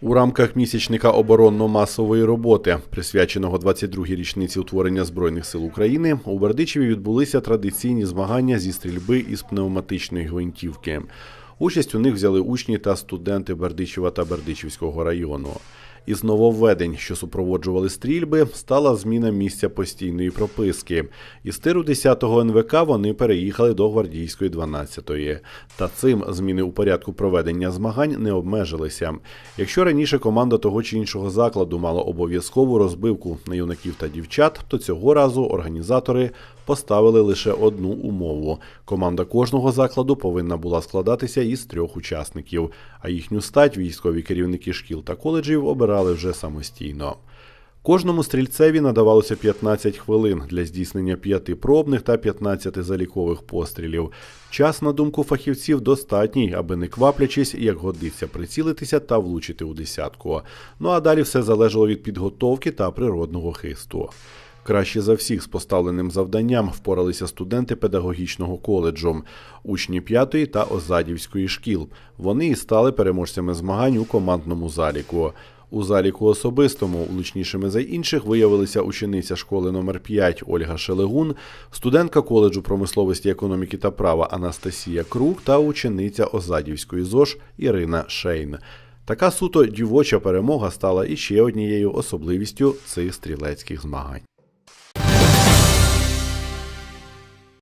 У рамках місячника оборонно-масової роботи, присвяченого 22-й річниці утворення Збройних сил України, у Бердичеві відбулися традиційні змагання зі стрільби із пневматичної гвинтівки. Участь у них взяли учні та студенти Бердичева та Бердичівського району. Із нововведень, що супроводжували стрільби, стала зміна місця постійної прописки. Із тиру 10-го НВК вони переїхали до гвардійської 12-ї. Та цим зміни у порядку проведення змагань не обмежилися. Якщо раніше команда того чи іншого закладу мала обов'язкову розбивку на юнаків та дівчат, то цього разу організатори поставили лише одну умову: команда кожного закладу повинна була складатися із трьох учасників, а їхню стать військові керівники шкіл та коледжів обирали вже самостійно. Кожному стрільцеві надавалося 15 хвилин для здійснення п'яти пробних та 15 залікових пострілів. Час, на думку фахівців, достатній, аби не кваплячись, як годиться прицілитися та влучити у десятку. Ну а далі все залежало від підготовки та природного хисту. Краще за всіх з поставленим завданням впоралися студенти педагогічного коледжу, учні п'ятої та Озадівської шкіл. Вони і стали переможцями змагань у командному заліку. У заліку особистому, влучнішими за інших, виявилися учениця школи номер 5 Ольга Шелегун, студентка коледжу промисловості, економіки та права Анастасія Крук та учениця Озадівської ЗОЖ Ірина Шейн. Така суто дівоча перемога стала іще однією особливістю цих стрілецьких змагань.